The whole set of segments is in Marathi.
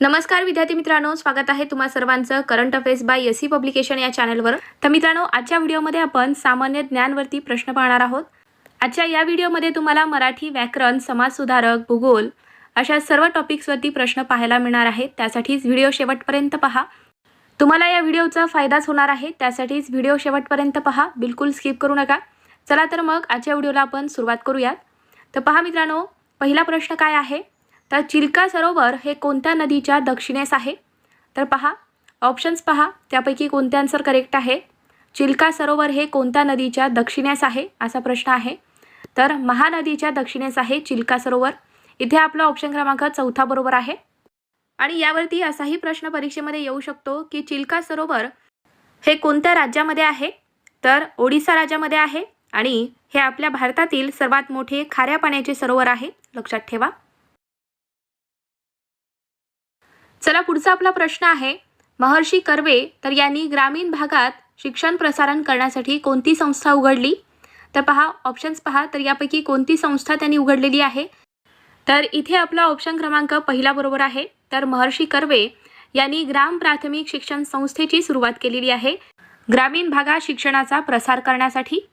नमस्कार विद्यार्थी मित्रांनो स्वागत आहे तुम्हा सर्वांचं current affairs by S C publication या चॅनलवर. तर मित्रांनो आजच्या व्हिडिओमध्ये आपण सामान्य ज्ञानवरती प्रश्न पाहणार आहोत. आजच्या या व्हिडिओमध्ये तुम्हाला मराठी व्याकरण समाजसुधारक भूगोल अशा सर्व टॉपिक्सवरती प्रश्न पाहायला मिळणार आहेत. त्यासाठीच व्हिडिओ शेवटपर्यंत पहा. तुम्हाला या व्हिडिओचा फायदाच होणार आहे. त्यासाठीच व्हिडिओ शेवटपर्यंत पहा. बिलकुल स्किप करू नका. चला तर मग आजच्या व्हिडिओला आपण सुरुवात करूयात. तर पहा मित्रांनो पहिला प्रश्न काय आहे? तर चिल्का सरोवर हे कोणत्या नदीच्या दक्षिणेस आहे? तर पहा ऑप्शन्स पहा त्यापैकी कोणते आन्सर करेक्ट आहे? चिल्का सरोवर हे कोणत्या नदीच्या दक्षिणेस आहे? असा प्रश्न आहे. तर महानदीच्या दक्षिणेस आहे चिल्का सरोवर. इथे आपला ऑप्शन क्रमांक चौथा बरोबर आहे. आणि यावरती असाही प्रश्न परीक्षेमध्ये येऊ शकतो की चिल्का सरोवर हे कोणत्या राज्यामध्ये आहे? तर ओडिसा राज्यामध्ये आहे आणि हे आपल्या भारतातील सर्वात मोठे खाऱ्या पाण्याचे सरोवर आहे. लक्षात ठेवा. चला पुढचा आपला प्रश्न आहे. महर्षी कर्वे तर यांनी ग्रामीण भागात शिक्षण प्रसारण करण्यासाठी कोणती संस्था उघडली? तर पहा ऑप्शन्स पहा तर यापैकी कोणती संस्था त्यांनी उघडलेली आहे? तर इथे आपला ऑप्शन क्रमांक पहिला बरोबर आहे. तर महर्षी कर्वे यांनी ग्राम प्राथमिक शिक्षण संस्थेची सुरुवात केलेली आहे. ग्रामीण भागात शिक्षणाचा प्रसार करण्यासाठी.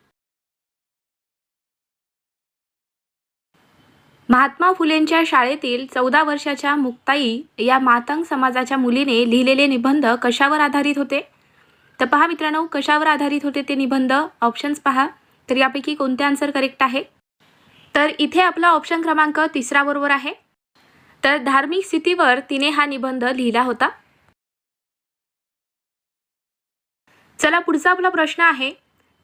महात्मा फुलेंच्या शाळेतील चौदा वर्षाच्या मुक्ताई या मातंग समाजाच्या मुलीने लिहिलेले निबंध कशावर आधारित होते? तर पहा मित्रांनो कशावर आधारित होते ते निबंध? ऑप्शन्स पहा. तर यापैकी कोणते आन्सर करेक्ट आहे? तर इथे आपला ऑप्शन क्रमांक तिसरा बरोबर आहे. तर धार्मिक स्थितीवर तिने हा निबंध लिहिला होता. चला पुढचा आपला प्रश्न आहे.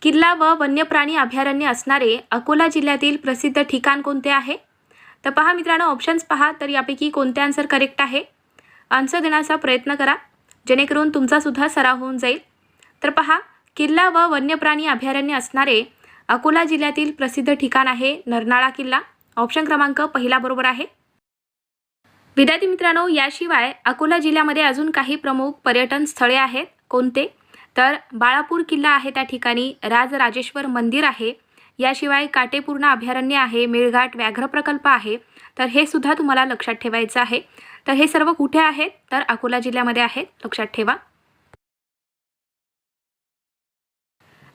किल्ला व वन्यप्राणी अभयारण्य असणारे अकोला जिल्ह्यातील प्रसिद्ध ठिकाण कोणते आहे? तर पहा मित्रांनो ऑप्शन्स पहा तर यापैकी कोणते आन्सर करेक्ट आहे? आन्सर देण्याचा प्रयत्न करा. जेणेकरून तुमचासुद्धा सराव होऊन जाईल. तर पहा किल्ला व वन्यप्राणी अभयारण्य असणारे अकोला जिल्ह्यातील प्रसिद्ध ठिकाण आहे नरनाळा किल्ला. ऑप्शन क्रमांक पहिला बरोबर आहे. विद्यार्थी मित्रांनो याशिवाय अकोला जिल्ह्यामध्ये अजून काही प्रमुख पर्यटन स्थळे आहेत. कोणते? तर बाळापूर किल्ला आहे त्या ठिकाणी. राजराजेश्वर मंदिर आहे. याशिवाय काटेपूर्ण अभयारण्य आहे मेळघाट व्याघ्र प्रकल्प आहे तर हे सुद्धा तुम्हाला लक्षात ठेवायचं आहे. तर हे सर्व कुठे आहेत? तर अकोला जिल्ह्यामध्ये आहेत. लक्षात ठेवा.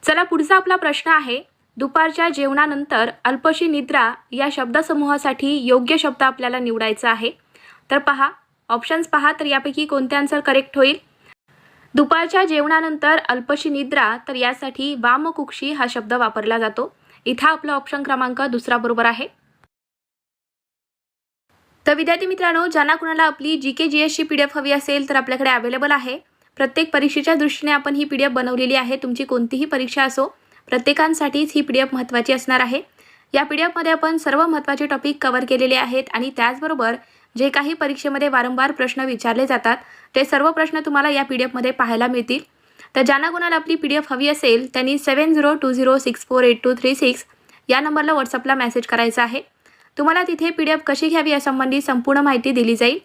चला पुढचा आपला प्रश्न आहे. दुपारच्या जेवणानंतर अल्पशी निद्रा या शब्दसमूहासाठी योग्य शब्द आपल्याला निवडायचा आहे. तर पहा ऑप्शन्स पहा तर यापैकी कोणते आन्सर करेक्ट होईल? दुपारच्या जेवणानंतर अल्पशी निद्रा तर यासाठी वामकुक्षी हा शब्द वापरला जातो. इथं आपला ऑप्शन क्रमांक दुसरा बरोबर आहे. तर विद्यार्थी मित्रांनो ज्यांना कुणाला आपली जी के जी एसची पी डी एफ हवी असेल तर आपल्याकडे अवेलेबल आहे. प्रत्येक परीक्षेच्या दृष्टीने आपण ही पी डी एफ बनवलेली आहे. तुमची कोणतीही परीक्षा असो प्रत्येकांसाठीच ही पी डी एफ महत्त्वाची असणार आहे. या पी डी एफमध्ये आपण सर्व महत्त्वाचे टॉपिक कवर केलेले आहेत आणि त्याचबरोबर जे काही परीक्षेमध्ये वारंवार प्रश्न विचारले जातात ते सर्व प्रश्न तुम्हाला या पी डी एफमध्ये पाहायला मिळतील. तर ज्यांना कोणाला आपली पी डी एफ हवी असेल त्यांनी seven zero two zero six four eight two three six या नंबरला व्हॉट्सअपला मेसेज करायचा आहे. तुम्हाला तिथे पी डी एफ कशी घ्यावी यासंबंधी संपूर्ण माहिती दिली जाईल.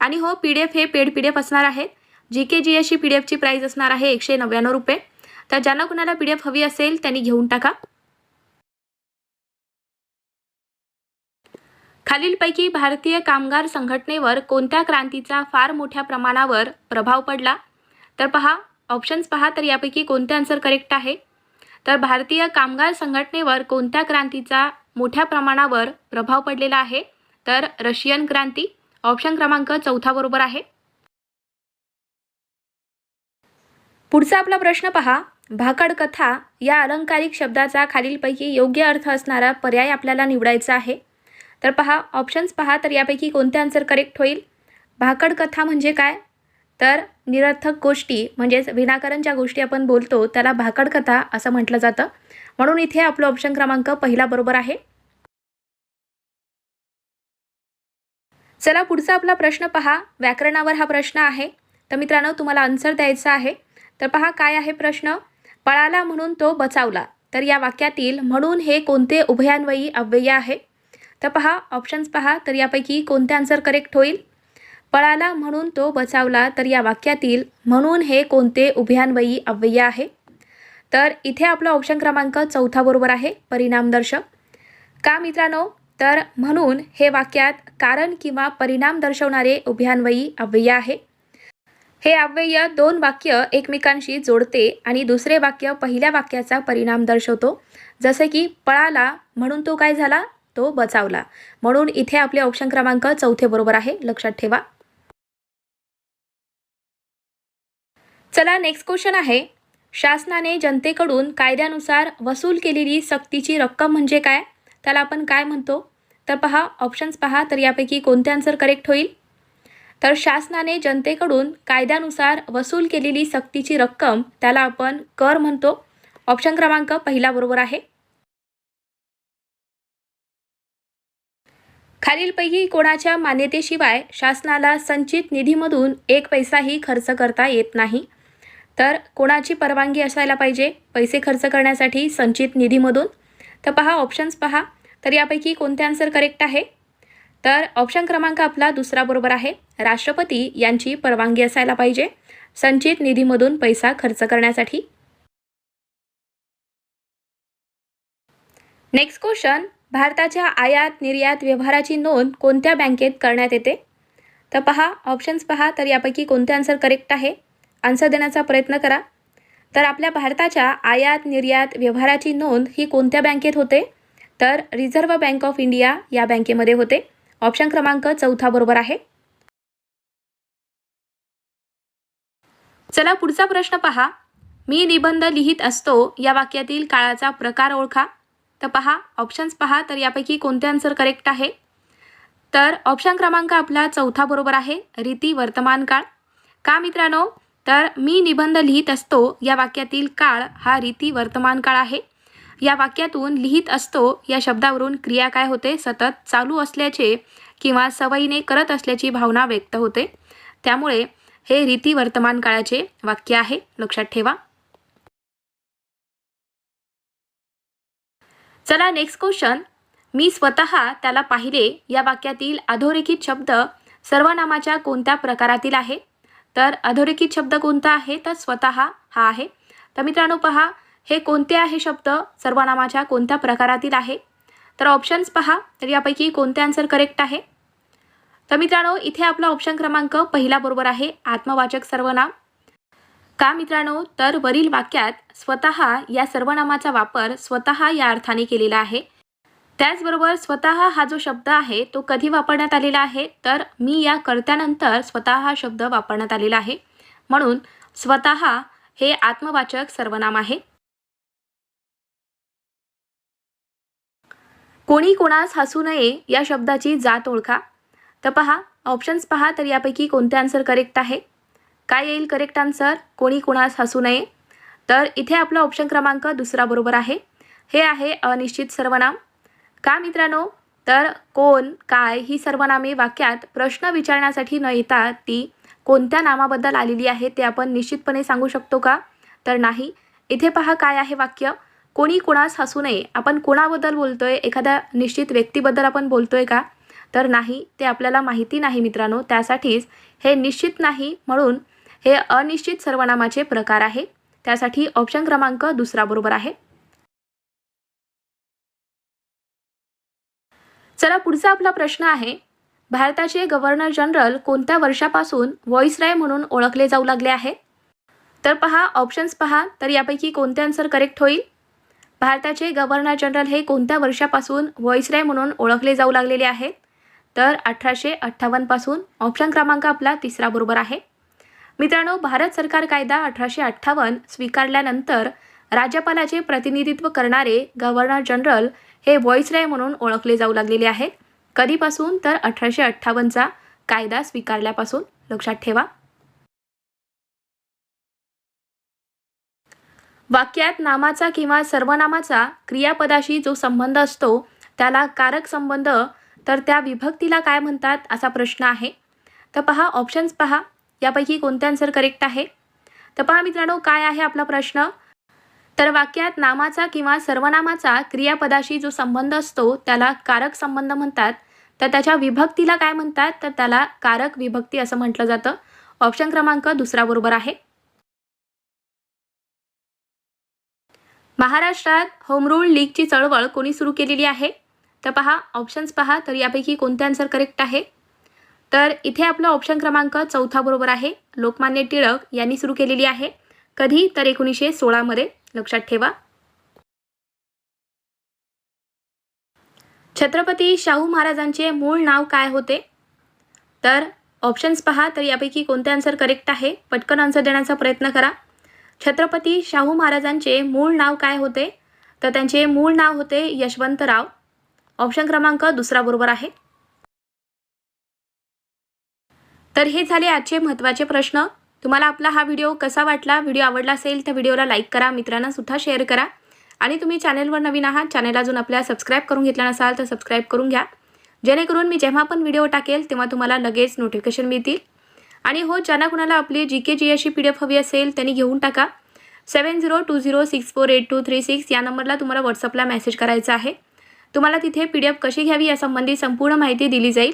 आणि हो पी डी एफ हे पेड पी डी एफ असणार आहेत. जी के जी एसची पी डी एफची प्राईस असणार आहे एकशे नव्याण्णव रुपये. तर ज्यांना कुणाला पी डी एफ हवी असेल त्यांनी घेऊन टाका. खालीलपैकी भारतीय कामगार संघटनेवर कोणत्या क्रांतीचा फार मोठ्या प्रमाणावर प्रभाव पडला? तर पहा ऑप्शन्स पहा तर यापैकी कोणते आन्सर करेक्ट आहे? तर भारतीय कामगार संघटनेवर कोणत्या क्रांतीचा मोठ्या प्रमाणावर प्रभाव पडलेला आहे? तर रशियन क्रांती ऑप्शन क्रमांक चौथा बरोबर आहे. पुढचा आपला प्रश्न पहा. भाकड कथा या अलंकारिक शब्दाचा खालीलपैकी योग्य अर्थ असणारा पर्याय आपल्याला निवडायचा आहे. तर पहा ऑप्शन्स पहा तर यापैकी कोणते आन्सर करेक्ट होईल? भाकड कथा म्हणजे काय? तर निरर्थक गोष्टी म्हणजेच विनाकारण ज्या गोष्टी आपण बोलतो त्याला भाकड कथा असं म्हटलं जातं. म्हणून इथे आपलं ऑप्शन क्रमांक पहिला बरोबर आहे. चला पुढचा आपला प्रश्न पहा. व्याकरणावर हा प्रश्न आहे. तर मित्रांनो तुम्हाला आन्सर द्यायचा आहे. तर पहा काय आहे प्रश्न? पळाला म्हणून तो बचावला. तर या वाक्यातील म्हणून हे कोणते उभयान्वयी अव्यय आहे? तर पहा ऑप्शन्स पहा. तर यापैकी कोणते आन्सर करेक्ट होईल? पळाला म्हणून तो बचावला तर या वाक्यातील म्हणून हे कोणते उभ्यान्वयी अव्यय आहे? तर इथे आपला ऑप्शन क्रमांक चौथा बरोबर आहे परिणामदर्शक. का मित्रांनो? तर म्हणून हे वाक्यात कारण किंवा परिणाम दर्शवणारे उभ्यान्वयी अव्यय आहे. हे अव्यय दोन वाक्य एकमेकांशी जोडते आणि दुसरे वाक्य पहिल्या वाक्याचा परिणाम दर्शवतो. जसे की पळाला म्हणून तो काय झाला? तो बचावला. म्हणून इथे आपले ऑप्शन क्रमांक चौथे बरोबर आहे लक्षात ठेवा. चला नेक्स्ट क्वेश्चन आहे. शासनाने जनतेकडून कायद्यानुसार वसूल केलेली सक्तीची रक्कम म्हणजे काय? त्याला आपण काय म्हणतो? तर पहा ऑप्शन्स पहा तर यापैकी कोणते आन्सर करेक्ट होईल? तर शासनाने जनतेकडून कायद्यानुसार वसूल केलेली सक्तीची रक्कम त्याला आपण कर म्हणतो. ऑप्शन क्रमांक पहिला बरोबर आहे. खालीलपैकी कोणाच्या मान्यतेशिवाय शासनाला संचित निधीमधून एक पैसाही खर्च करता येत नाही. तर कोणाची परवानगी असायला पाहिजे? पैसे खर्च करण्यासाठी संचित निधीमधून? तर पहा ऑप्शन्स पहा. तर यापैकी कोणते आन्सर करेक्ट आहे? तर ऑप्शन क्रमांक आपला दुसरा बरोबर आहे. राष्ट्रपती यांची परवानगी असायला पाहिजे. संचित निधीमधून पैसा खर्च करण्यासाठी. नेक्स्ट क्वेश्चन भारताच्या आयात निर्यात व्यवहाराची नोंद कोणत्या बँकेत करण्यात येते? तर पहा ऑप्शन्स पहा. तर यापैकी कोणते आन्सर करेक्ट आहे? आन्सर देण्याचा प्रयत्न करा. तर आपल्या भारताच्या आयात निर्यात व्यवहाराची नोंद ही कोणत्या बँकेत होते? तर रिझर्व्ह बँक ऑफ इंडिया या बँकेमध्ये होते. ऑप्शन क्रमांक चौथा बरोबर आहे. चला पुढचा प्रश्न पहा. मी निबंध लिहित असतो या वाक्यातील काळाचा प्रकार ओळखा. तर पहा ऑप्शन्स पहा तर यापैकी कोणते आन्सर करेक्ट आहे? तर ऑप्शन क्रमांक आपला चौथा बरोबर आहे. रीती वर्तमान काळ का मित्रांनो? तर मी निबंध लिहित असतो या वाक्यातील काळ हा रीती वर्तमान काळ आहे. या वाक्यातून लिहित असतो या शब्दावरून क्रिया काय होते सतत चालू असल्याचे किंवा सवयीने करत असल्याची भावना व्यक्त होते. त्यामुळे हे रीती वर्तमान काळाचे वाक्य आहे. लक्षात ठेवा. चला नेक्स्ट क्वेश्चन मी स्वतः त्याला पाहिले. या वाक्यातील अधोरेखित शब्द सर्वनामाच्या कोणत्या प्रकारातील आहे? तर अधोरेखित शब्द कोणता आहे? तर स्वतः हा आहे. तर मित्रांनो पहा हे कोणते आहे शब्द? सर्वनामाच्या कोणत्या प्रकारातील आहे? तर ऑप्शन्स पहा तर यापैकी कोणते आन्सर करेक्ट आहे? तर मित्रांनो इथे आपला ऑप्शन क्रमांक पहिला बरोबर आहे आत्मवाचक सर्वनाम. का मित्रांनो? तर वरील वाक्यात स्वतः या सर्वनामाचा वापर स्वतः या अर्थाने केलेला आहे. त्याचबरोबर स्वतः हा जो शब्द आहे तो कधी वापरण्यात आलेला आहे? तर मी या कर्त्यानंतर स्वतः हा शब्द वापरण्यात आलेला आहे. म्हणून स्वतः हे आत्मवाचक सर्वनाम आहे. कोणी कोणास हसू नये या शब्दाची जात ओळखा. तर पहा ऑप्शन्स पहा तर यापैकी कोणते आन्सर करेक्ट आहे? काय येईल करेक्ट आन्सर कोणी कोणास हसू नये? तर इथे आपला ऑप्शन क्रमांक दुसरा बरोबर आहे. हे आहे अनिश्चित सर्वनाम. का मित्रांनो? तर कोण काय ही सर्वनामे वाक्यात प्रश्न विचारण्यासाठी न येता ती कोणत्या नामाबद्दल आलेली आहे ते आपण निश्चितपणे सांगू शकतो का? तर नाही. इथे पहा काय आहे वाक्य. कोणी कोणास हसू नये. आपण कोणाबद्दल बोलतोय? एखाद्या निश्चित व्यक्तीबद्दल आपण बोलतोय का? तर नाही. ते आपल्याला माहिती नाही मित्रांनो. त्यासाठीच हे निश्चित नाही म्हणून हे अनिश्चित सर्वनामाचे प्रकार आहे. त्यासाठी ऑप्शन क्रमांक दुसरा बरोबर आहे. चला पुढचा आपला प्रश्न आहे. भारताचे गव्हर्नर जनरल कोणत्या वर्षापासून व्हॉइसराय म्हणून ओळखले जाऊ लागले आहे? तर पहा ऑप्शन्स पहा तर यापैकी कोणते आन्सर करेक्ट होईल? भारताचे गव्हर्नर जनरल हे कोणत्या वर्षापासून व्हॉइसराय म्हणून ओळखले जाऊ लागलेले आहेत तर अठराशे अठ्ठावन्नपासून ऑप्शन क्रमांक आपला तिसरा बरोबर आहे. मित्रांनो भारत सरकार कायदा अठराशे अठ्ठावन्न स्वीकारल्यानंतर राज्यपालाचे प्रतिनिधित्व करणारे गव्हर्नर जनरल हे व्हॉइसराय म्हणून ओळखले जाऊ लागलेले आहेत. कधीपासून तर अठराशे अठ्ठावन्नचा कायदा स्वीकारल्यापासून लक्षात ठेवा. वाक्यात नामाचा किंवा सर्वनामाचा क्रियापदाशी जो संबंध असतो त्याला कारक संबंध तर त्या विभक्तीला काय म्हणतात असा प्रश्न आहे. तर पहा ऑप्शन्स पहा. यापैकी कोणते आन्सर करेक्ट आहे? तर पहा मित्रांनो काय आहे आपला प्रश्न? तर वाक्यात नामाचा किंवा सर्वनामाचा क्रियापदाशी जो संबंध असतो त्याला कारक संबंध म्हणतात. तर त्याच्या विभक्तीला काय म्हणतात? तर त्याला कारक विभक्ती असं म्हटलं जातं. ऑप्शन क्रमांक दुसरा बरोबर आहे. महाराष्ट्रात होम रूल लीगची चळवळ कोणी सुरू केलेली आहे? तर पहा ऑप्शन्स पहा तर यापैकी कोणते आन्सर करेक्ट आहे? तर इथे आपलं ऑप्शन क्रमांक चौथा बरोबर आहे. लोकमान्य टिळक यांनी सुरू केलेली आहे. कधी? तर एकोणीसशे सोळामध्ये लक्षात ठेवा. छत्रपती शाहू महाराजांचे मूळ नाव काय होते? तर ऑप्शन्स पहा तर यापैकी कोणते आन्सर करेक्ट आहे? पटकन आन्सर देण्याचा प्रयत्न करा. छत्रपती शाहू महाराजांचे मूळ नाव काय होते? तर त्यांचे मूळ नाव होते यशवंतराव ऑप्शन क्रमांक दुसरा बरोबर आहे. तर हे झाले आजचे महत्त्वाचे प्रश्न. तुम्हाला आपला हा व्हिडिओ कसा वाटला? व्हिडिओ आवडला असेल तर व्हिडिओला लाईक करा मित्रांना सुद्धा शेअर करा. आणि तुम्ही चॅनलवर नवीन आहात चॅनल अजून आपल्या सबस्क्राईब करून घेतला नसाल तर सबस्क्राईब करून घ्या. जेणेकरून मी जेव्हा पण व्हिडिओ टाकेल तेव्हा तुम्हाला लगेच नोटिफिकेशन मिळतील. आणि हो ज्यांना कुणाला आपली जी के जी अशी पी डी एफ हवी असेल त्यांनी घेऊन टाका. Seven zero two zero six four eight two three six या नंबरला तुम्हाला व्हॉट्सअपला मेसेज करायचा आहे. तुम्हाला तिथे पी डी एफ कशी घ्यावी यासंबंधी संपूर्ण माहिती दिली जाईल.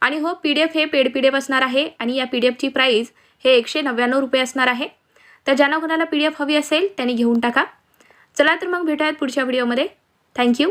आणि हो पी डी एफ हे पेड पी डी एफ असणार आहे. आणि या पी डी एफची प्राईज हे एकशे नव्याण्णव रुपये असणार आहे. तर ज्यांना कोणाला पी डी एफ हवी असेल त्यांनी घेऊन टाका. चला तर मग भेटूयात पुढच्या व्हिडिओमध्ये. थँक्यू